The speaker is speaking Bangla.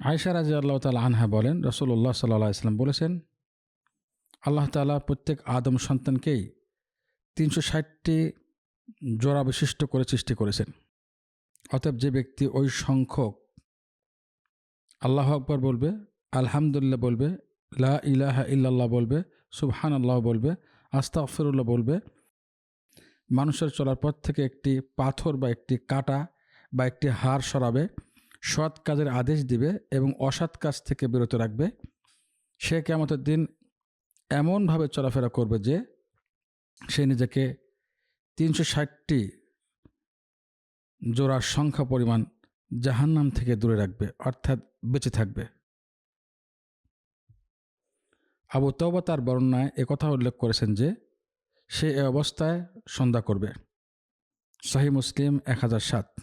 আয়সা রাজি আল্লাহ তালা আনহা বলেন রসুল্লাহ সাল্লাহ ইসলাম বলেছেন, আল্লাহ তালা প্রত্যেক আদম সন্তানকেই তিনশো ষাটটি জোড়া বিশিষ্ট করে সৃষ্টি করেছেন। অতএব যে ব্যক্তি ওই সংখ্যক আল্লাহ আকবর বলবে, আলহামদুলিল্লাহ বলবে, লা ইলাহা ইল্লাল্লাহ বলবে সুবহান আল্লাহ বলবে, আস্তাগফিরুল্লাহ বলবে, মানুষের চলার পথ থেকে একটি পাথর বা একটি কাটা বা একটি হাড় সরাবে সৎ কাজের আদেশ দিবে এবং অসৎ কাজ থেকে বিরত রাখবে। সে কেমতের দিন এমনভাবে চলাফেরা করবে যে, সে নিজেকে তিনশো ষাটটি জোড়ার সংখ্যা পরিমাণ জাহান্নাম থেকে দূরে রাখবে, অর্থাৎ বেঁচে থাকবে। আবু তওবা তার বর্ণনায় একথা উল্লেখ করেছেন যে, সে এ অবস্থায় সন্ধ্যা করবে। শাহী মুসলিম এক হাজার সাত।